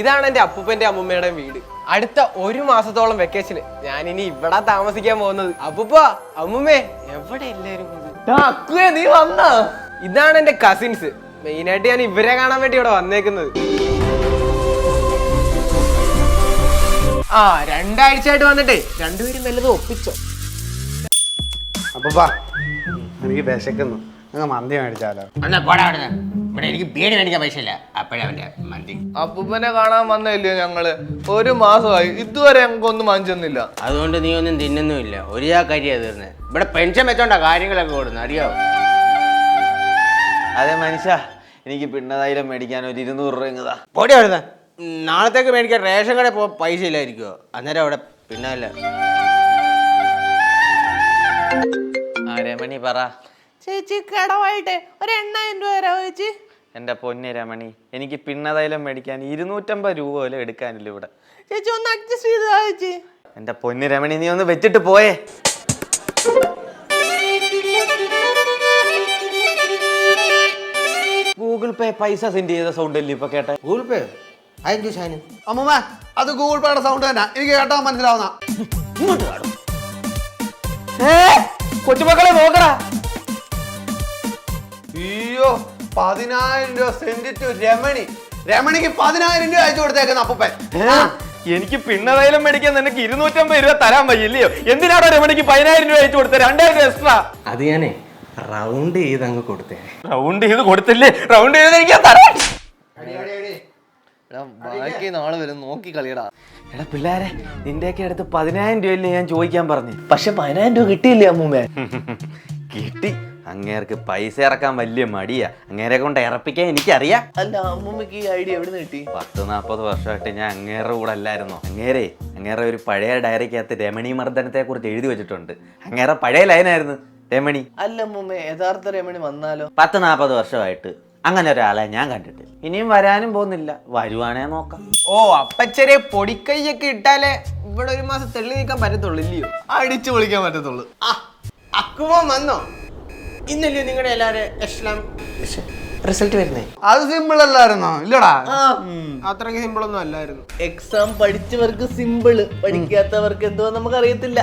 ഇതാണ് എന്റെ അപ്പൂപ്പന്റെ അമ്മൂമ്മയുടെ വീട്. അടുത്ത ഒരു മാസത്തോളം വെക്കേഷന് ഞാൻ ഇനി ഇവിടെ താമസിക്കാൻ പോകുന്നത്. അപ്പൂപ്പ അമ്മൂമ്മേ എവിടെ എല്ലാരും നീ വന്ന? ഇതാണ് എന്റെ കസിൻസ് മെയിൻ ആയിട്ട് ഞാൻ ഇവരെ കാണാൻ വേണ്ടി ഇവിടെ വന്നേക്കുന്നത്. ആ രണ്ടാഴ്ചയായിട്ട് വന്നിട്ടേ. രണ്ടുപേരും വല്ലതും ഒപ്പിച്ചോ? അപ്പൂപ്പ എനിക്ക് വിശക്കുന്നു. അങ്ങ് മന്തി മേടിച്ചാലോ? എന്നാ പോടാ അവിടുന്ന്. ഇവിടെ എനിക്ക് ബീഡി മേടിക്കാൻ പൈസ ഇല്ല അപ്പോഴവന്റെ മന്തി. അപ്പൂപ്പനെ കാണാൻ വന്നില്ലേ ഞങ്ങൾ? ഒരു മാസമായി. ഇതുവരെ ഞങ്ങൾക്കൊന്നും വാങ്ങിച്ചെന്നില്ല അതുകൊണ്ട് നീ ഒന്നും തിന്നുന്നുമില്ല. ഒരു ചാ കരിയാ തീർന്ന്. ഇവിടെ പെൻഷൻ വെച്ചോണ്ടാ കാര്യങ്ങളൊക്കെ ഓടുന്നു അറിയോ അതെ മനുഷ്യ. എനിക്ക് പിണ്ണതായാലും മേടിക്കാൻ ഒരു ഇരുന്നൂറ് രൂപ ഇങ്ങതാ പൊടി അവിടുന്ന്. നാളത്തേക്ക് മേടിക്കാൻ റേഷൻ കടയിൽ പോ പൈസ ഇല്ലായിരിക്കുമോ അന്നേരം അവിടെ പിന്നല്ല ആ രമണി പറ. ചേച്ചി കടമായിട്ട് ഒരു എണ്ണായിരം രൂപ തരാമോ ചേച്ചി? എന്റെ പൊന്നെ രമണി എനിക്ക് പിണ്ണതൈലം മേടിക്കാൻ ഇരുന്നൂറ്റമ്പത് രൂപ പോലും എടുക്കാനില്ല ഇവിടെ. ചേച്ചി ഒന്ന് അഡ്ജസ്റ്റ് ചെയ്തതാ ചേച്ചി? എന്റെ പൊന്നു രമണി നീ ഒന്ന് വെച്ചിട്ട് പോയേ. ഗൂഗിൾ പേ പൈസ സെൻഡ് ചെയ്ത സൗണ്ട് അല്ലേ ഇപ്പൊ കേട്ടെ? Google Pay? അതെന്തു ഷാനി അമ്മമ്മ അത് ഗൂഗിൾ പേയുടെ സൗണ്ട് തന്നെ. എനിക്ക് കേട്ടാ മനസ്സിലാവുന്ന. കൊച്ചുമക്കളെ നോക്കടാ. അയ്യോ പതിനായിരം രൂപ സെന്റ് ടു രമണി. രമണിക്ക് പതിനായിരം രൂപ അയച്ചു കൊടുത്തേക്കുന്ന അപ്പൂപ്പൻ. എനിക്ക് പിണ്ണതൈലം മേടിക്കാൻ നിനക്ക് ഇരുന്നൂറ്റമ്പത് രൂപ തരാൻ വയ്യില്ലയോ? എന്തിനാണോ രമണിക്ക് പതിനായിരം രൂപ അയച്ചു കൊടുത്തത്? രണ്ടായിരം രൂപ എക്സ്ട്രാ അത് ഞാനേ റൗണ്ട് ചെയ്ത് അങ്ങ് കൊടുത്തേ. റൗണ്ട് ചെയ്ത് കൊടുത്തില്ലേ? റൗണ്ട് ചെയ്ത് എനിക്ക് തരാം. ബാക്കി നാളെ വരും. നോക്കി കളിയടാ. എടാ പിള്ളേരെ നിന്റെയൊക്കെ അടുത്ത് പതിനായിരം രൂപയില്ലേ ഞാൻ ചോദിക്കാൻ പറഞ്ഞു? പക്ഷെ പതിനായിരം രൂപ കിട്ടിയില്ലേ അമ്മൂമ്മേ? കിട്ടി. അങ്ങേർക്ക് പൈസ ഇറക്കാൻ വലിയ മടിയാ. അങ്ങേരെ കൊണ്ട് ഇറപ്പിക്കാൻ എനിക്കറിയാം. അല്ല അമ്മൂമ്മക്ക് ഈ ഐഡിയ എവിടെ നിന്ന് കിട്ടി? പത്ത് നാൽപ്പത് വർഷമായിട്ട് ഞാൻ അങ്ങേരുടെ കൂടെ അല്ലായിരുന്നു. അങ്ങേരെ അങ്ങേറെ ഒരു പഴയ ഡയറിക്കകത്ത് രമണി മർദ്ദനത്തെ കുറിച്ച് എഴുതി വെച്ചിട്ടുണ്ട്. അങ്ങേരെ പഴയ ലൈനായിരുന്നു രമണി. അല്ല അമ്മേ യഥാർത്ഥ രമണി വന്നാലോ? പത്ത് നാൽപ്പത് വർഷമായിട്ട് അങ്ങനെ ഒരാളെ ഞാൻ കണ്ടിട്ട് ഇനിയും വരാനും പോകുന്നില്ല. വരുവാണേ നോക്കാം. ഓ അപ്പച്ചെറിയ ചെറിയ പൊടിക്കൈയൊക്കെ ഇട്ടാലേ ഇവിടെ ഒരു മാസം തെള്ളി നീക്കാൻ പറ്റത്തുള്ളൂ ഇല്ലയോ? അടിച്ചു പൊളിക്കാൻ പറ്റത്തുള്ളൂ. ആ അക്കുമോ വന്നോ? ഇന്നല്ലയോ നിങ്ങളുടെ എല്ലാവരും എക്സാം റിസൾട്ട് വരുന്നേ അത് സിമ്പിൾ അല്ലായിരുന്നോ ഇല്ലടാ അത്രയ്ക്ക് സിമ്പിൾ ഒന്നും അല്ലായിരുന്നു എക്സാം പഠിച്ചവർക്ക് സിമ്പിൾ പഠിക്കാത്തവർക്ക് എന്തോ നമുക്ക് അറിയത്തില്ല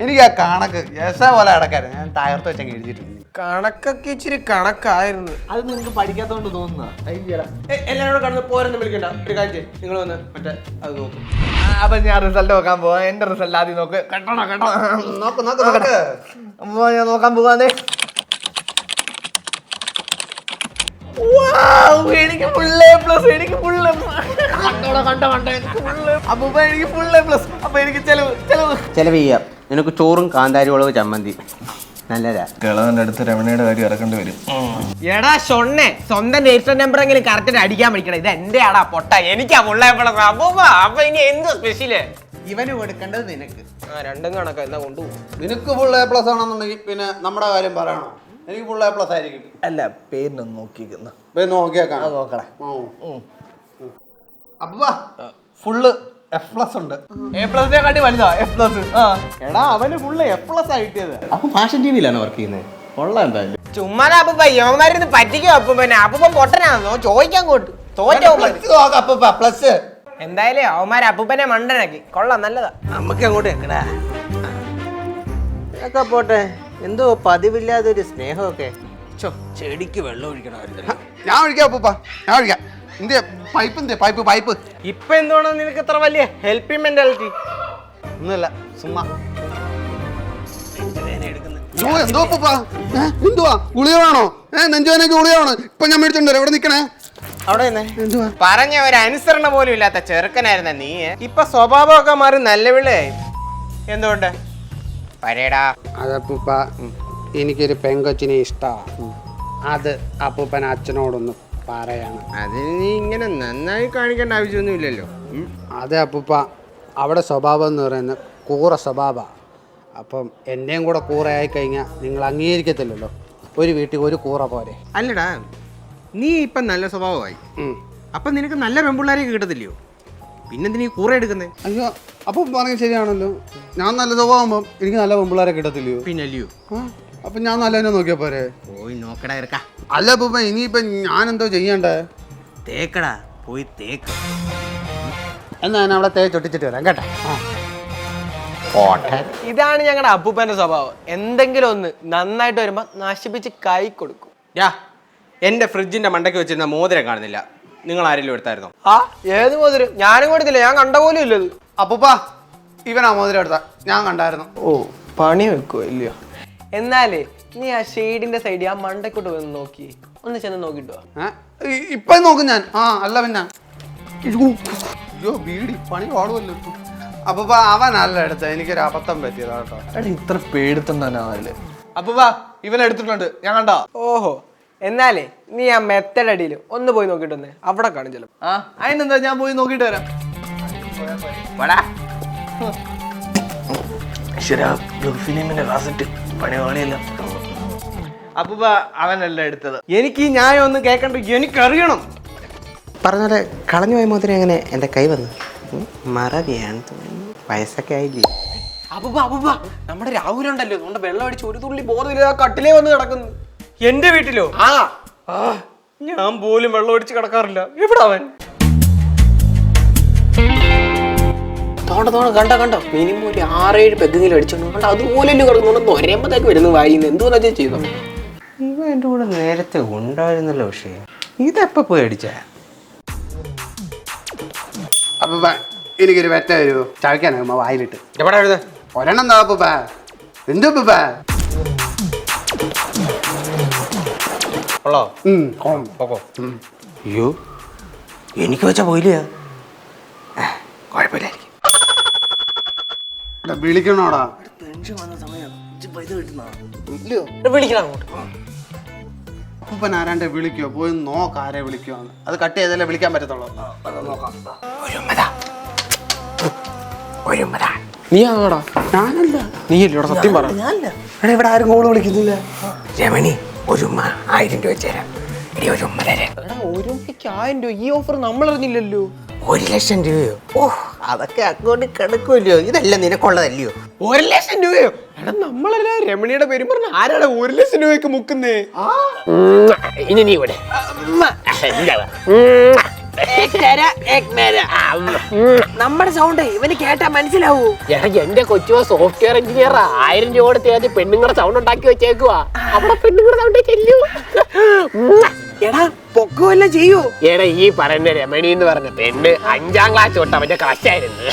എനിക്ക് ആ കണക്ക് എസ പോലെ അടക്കാരുന്നു ഞാൻ തകർത്ത് വെച്ചങ്ങ് എഴുതിയിട്ടുണ്ട് കണക്കൊക്കെ ഇച്ചിരി കണക്കായിരുന്നു അത് നിങ്ങൾക്ക് പഠിക്കാത്തോണ്ട് തോന്നുന്ന എ- എല്ലാവരോടും കടന്ന് പോരെന്ന് വിളിക്കണ്ട ഒരു കാര്യം. നിങ്ങൾ വന്ന് മറ്റേ അത് നോക്കും അപ്പൊ ഞാൻ റിസൾട്ട് നോക്കാൻ പോവാ എന്റെ റിസൾട്ട് ആദ്യം നോക്ക് കേട്ടോ കേട്ടോ നോക്ക് നോക്ക് നോക്ക് ഞാൻ നോക്കാൻ പോവാന്നേ എനിക്ക് ഫുൾ എ പ്ലസ് എനിക്ക് ഫുൾ എ കണ്ടോടാ കണ്ട കണ്ടോ എനിക്ക് ഫുൾ എനിക്ക് ഫുൾ എ പ്ലസ് അപ്പൊ എനിക്ക് ചെലവ് ചെലവ്. ചെലവ് ചെയ്യാം. നിനക്ക് ചോറും കാന്താരി മുളക് ചമ്മന്തി. നല്ലതാ. കിളവന്റെ അടുത്ത് രമണിയുടെ കാര്യം ഇറക്കേണ്ടി വരും. എടാ ഷൊണ്ണെ സ്വന്തം രജിസ്റ്റർ നമ്പർ എങ്കിലും കറക്റ്റ് അടിക്കാൻ പഠിക്കണം. ഇത് എന്റെ ആടാ പൊട്ട എനിക്കാ മുള്ളയപ്പള അപ്പൊ ഇനി എന്ത് സ്പെഷ്യൽ ഇവന് കൊടുക്കേണ്ടത് നിനക്ക്. ആ രണ്ടും കണക്കാ. എന്നാ കൊണ്ടുപോകും. നിനക്ക് ഫുൾ എ പ്ലസ് ആണെന്നുണ്ടെങ്കിൽ പിന്നെ നമ്മുടെ കാര്യം പറയണോ? എനിക്ക് ഫുൾ എ പ്ലസ് ആയിരിക്കും. അല്ല പേരിനൊന്ന് നോക്കിക്കുന്ന പേര് നോക്കിയേക്കാം. നോക്കണേ. അപ്പ ഫുള്ള് എഫ് പ്ലസ് ഉണ്ട്. എ പ്ലസിനെ കാട്ടി വലുതാ. എഫ് പ്ലസ് ആ. എടാ അവന് ഫുള്ള് എഫ് പ്ലസ് ആ കിട്ടിയത്. അപ്പൊ ഫാഷൻ ടി വിയിലാണ് വർക്ക് ചെയ്യുന്നത് കൊള്ളാം എന്തായാലും. ചുമ്മാ അപ്പൂപ്പ യവന്മാരിന്ന് പറ്റിക്കോ പിന്നെ അപ്പൊ പൊട്ടനാണോ? ചോദിക്കാൻ കൂട്ടു. തോറ്റോ അപ്പ പ്ലസ് എന്തായാലും അവന്മാരെ അപ്പൂപ്പനെ മണ്ടനാക്കി. കൊള്ളാം നല്ലതാ. നമുക്ക് അങ്ങോട്ട് വെക്കടാ ഒക്കെ പോട്ടെ. എന്തോ പതിവില്ലാതെ ഒരു സ്നേഹമൊക്കെ. ചോ ചെടിക്ക് വെള്ളം ഒഴിക്കണമായിരുന്നു ഞാൻ ഒഴിക്കാം അപ്പൂപ്പ. ഞാൻ ഒഴിക്കാം. എന്തേ പൈപ്പ് എന്തേ പൈപ്പ് പൈപ്പ്. ഇപ്പൊ എന്തുകൊണ്ടാ നിനക്ക് ഇത്ര വലിയ ഹെൽപ്പിംഗ് മെന്റാലിറ്റി? ഒന്നുമില്ല സുമ്മാ അയ്യോ, എന്തോ അപ്പൂപ്പ? ഏ, എന്തുവാ? ഗുളിക വേണോ ഏ നെഞ്ചുവേനക്ക് ഗുളിക വേണോ ഇപ്പൊ ഞാൻ മേടിച്ചോണ്ടോ എവിടെ നിക്കണേ? അവിടെ എന്തുവാ? പറഞ്ഞ ഒരു അനുസരണ പോലും ഇല്ലാത്ത ചെറുക്കനായിരുന്ന നീ ഇപ്പൊ സ്വഭാവമൊക്കെ മാറി നല്ല വിളയായി. എന്തുകൊണ്ട്? പരേടാ. അതപ്പൂപ്പ എനിക്കൊരു പെങ്കൊച്ചിനെ ഇഷ്ടമാണ് അത് അപ്പൂപ്പൻ അച്ഛനോടൊന്ന് പറയണം. അത് നീ ഇങ്ങനെ നന്നായി കാണിക്കേണ്ട ആവശ്യമൊന്നും ഇല്ലല്ലോ അതെ അപ്പൂപ്പ അവിടെ സ്വഭാവം എന്ന് പറയുന്നത് കൂറ സ്വഭാവമാണ് അപ്പം എന്റെയും കൂടെ കൂറയായി കഴിഞ്ഞാൽ നിങ്ങൾ അംഗീകരിക്കത്തില്ലല്ലോ. ഒരു വീട്ടിൽ ഒരു കൂറ പോരെ. അല്ലടാ നീ ഇപ്പം നല്ല സ്വഭാവമായി. അപ്പം നിനക്ക് നല്ല പെൺപിള്ളേരെ കിട്ടത്തില്ലയോ? പിന്നെന്തിനീ കൂറ എടുക്കുന്നത് അയ്യോ അപ്പം പറഞ്ഞ ശരിയാണല്ലോ. ഞാൻ നല്ല സ്വഭാവമാകുമ്പം എനിക്ക് നല്ല പെമ്പിള്ളാരെ കിട്ടത്തില്ലയോ പിന്നല്ലയോ അപ്പൊ അപ്പം ഞാൻ നല്ലതിനെ നോക്കിയാ പോരെ? പോയി നോക്കടാ ഇറക്ക. അല്ല അപ്പൊ ഇനിയിപ്പൊ ഞാൻ എന്തോ ചെയ്യണ്ടേ? തേക്കടാ പോയി തേക്ക്. എന്നാ ഞാൻ അവിടെ തേച്ചൊട്ടിച്ചിട്ട് വരാം കേട്ടോ. ഇതാണ് ഞങ്ങളുടെ അപ്പൂപ്പന്റെ സ്വഭാവം. എന്തെങ്കിലും ഒന്ന് നന്നായിട്ട് വരുമ്പോ നശിപ്പിച്ച് കൈ കൊടുക്കും. യാ എന്റെ ഫ്രിഡ്ജിന്റെ മണ്ടയ്ക്ക് വെച്ചിരുന്ന മോതിരം കാണുന്നില്ല. നിങ്ങൾ ആരെങ്കിലും എടുത്തായിരുന്നോ? ആ ഏത് മോതിരം? ഞാനും കൊടുത്തില്ല. ഞാൻ കണ്ട പോലും ഇല്ലത്. അപ്പൂപ്പ ഇവനാ മോതിരം എടുത്ത. ഞാൻ കണ്ടായിരുന്നു. ഓ പണി വെക്കോ ഇല്ലയോ? എന്നാലേ നീ ആ ഷെയ്ഡിന്റെ സൈഡിൽ ആ മണ്ടക്കോട്ട് വന്ന് നോക്കി. ഒന്ന് ചെന്ന് നോക്കിട്ടോ ഇപ്പൊ നോക്കും ഞാൻ. ആ അല്ല പിന്നെ. അയ്യോ ബീഡി പണി പാടുമല്ലോ അപ്പൂപ്പ അവനല്ല എടുത്ത എനിക്കൊരു അബദ്ധം പറ്റിയതാ കേട്ടോ. എടാ ഇത്ര പേടുത്തുണ്ടാവില്ലേ അപ്പൊ വാ ഇവൻ എടുത്തിട്ടുണ്ട്. ഞാൻ കണ്ട. ഓഹോ എന്നാലേ നീ ആ മെത്തഡ് അടിയിൽ ഒന്ന് പോയി നോക്കിട്ട് വന്നേ അവിടെ കാണും ചിലപ്പോ. ആ അതിനെന്താ? ഞാൻ പോയി നോക്കിട്ട് വരാം. അപ്പൂപ്പ അവനല്ല എടുത്തത്. എനിക്ക് ഈ ന്യായം ഒന്ന് കേൾക്കണ്ട എനിക്കറിയണം. പറഞ്ഞാൽ കളഞ്ഞു പോയ മോതിരം എങ്ങനെ എന്റെ കൈ വന്നു. മറവിയാണ് തോന്നുന്നു. വയസ്സൊക്കെ ആയില്ലേ? അപ്പൂപ്പ അപ്പൂപ്പ നമ്മുടെ രാഹുലുണ്ടല്ലോ. നമ്മുടെ വെള്ളം അടിച്ച് ഒരു തുള്ളി ബോധമില്ല കട്ടിലേ വന്ന് കിടക്കുന്നു. എന്റെ വീട്ടിലോ? ആ. ആ ഞാൻ പോലും വെള്ളം അടിച്ച് കിടക്കാറില്ല. എവിടെ അവൻ? തോണ്ട തോണ്ട കണ്ട കണ്ടോ? മിനിമം ഒരു ആറേഴ് പെഗ്ഗെങ്കിലും അടിച്ചോണ്ട് കണ്ട അതുപോലെ കിടക്കുന്നുണ്ട് ഒരേമ്പത്തേക്ക് വരുന്നു വായിന്ന് എന്തോന്നാ ചെയ്തോ ഇവ എന്റെ കൂടെ നേരത്തെ ഉണ്ടായിരുന്നല്ലോ പക്ഷേ ഇതെപ്പോ പോയി അടിച്ചാ? അപ്പൊ എനിക്കൊരു വെറ്റ ഒരു ചവയ്ക്കാനാകുമ്പോ വായിലിട്ട്. എവിടെ എഴുത്? ഒരെണ്ണം എന്താ അപ്പൂപ്പ എന്തോ ഉള്ളോ? ഉം. പോക്കോ അയ്യോ എനിക്ക് വെച്ചാ പോയില്ല വിളിക്കണോടാ. വിളിക്കണം അങ്ങോട്ട്. അപ്പൂപ്പൻ ആരാണ്ട് വിളിക്കോ? പോയി നോക്ക ആരെ വിളിക്കോ അത് കട്ട് ചെയ്തല്ലേ വിളിക്കാൻ പറ്റത്തുള്ളൂ. നീ ആടാ ഞാനല്ല. നീ അല്ലേടാ സത്യം പറ? എടാ ഇവിടെ ആരും കോൾ വിളിക്കുന്നില്ല. രമണി ഒരു ഉമ്മ ആയിരം രൂപ വെച്ചേരാം ഒരുമ്മ ഒരു ഉമ്മ തരാൻ എടാ ഒരു ആയിരം രൂപ. ഈ ഓഫർ നമ്മൾ അറിഞ്ഞില്ലല്ലോ ഒരു ലക്ഷം രൂപയോ? ഓ അതൊക്കെ അക്കൗണ്ടിൽ കിടക്കുമല്ലോ. ഇതെല്ലാം നിനക്കുള്ളതല്ലയോ? ഒരു ലക്ഷം രൂപയോ? എടാ നമ്മളല്ല രമണിയുടെ പേരും പറഞ്ഞ ആരാടാ ഒരു ലക്ഷം രൂപയ്ക്ക് മുക്കുന്നേ? ഇനി നീ ഇവിടെ. നമ്മുടെ സൗണ്ട് ഇവന് കേട്ടാ മനസ്സിലാവൂ. എന്റെ കൊച്ചുവ സോഫ്റ്റ്വെയർ എഞ്ചിനീയർ ആയിരം രൂപ കൊടുത്ത് പെണ്ണുങ്ങളുടെ സൗണ്ട് ഉണ്ടാക്കി വെച്ചേക്കുവാ. അവിടെ പെണ്ണുങ്ങളുടെ സൗണ്ട് ചെല്ലു. എടാ പൊക്കുവല്ല ചെയ്യൂ. എടാ ഈ പറയുന്ന രമണി എന്ന് പറഞ്ഞ പെണ്ണ് അഞ്ചാം ക്ലാസ് തൊട്ട് അവന്റെ ക്രഷായിരുന്നു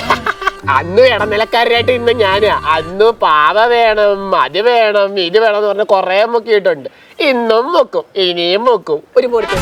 അന്ന് ഇടനിലക്കാരായിട്ട് ഇന്ന് ഞാൻ. അന്ന് പാവ വേണം അത് വേണം ഇത് വേണം എന്ന് പറഞ്ഞ കൊറേ മുക്കിയിട്ടുണ്ട്. ഇന്നും മുക്കും ഇനിയും മുക്കും. ഒരു പൊടിച്ചു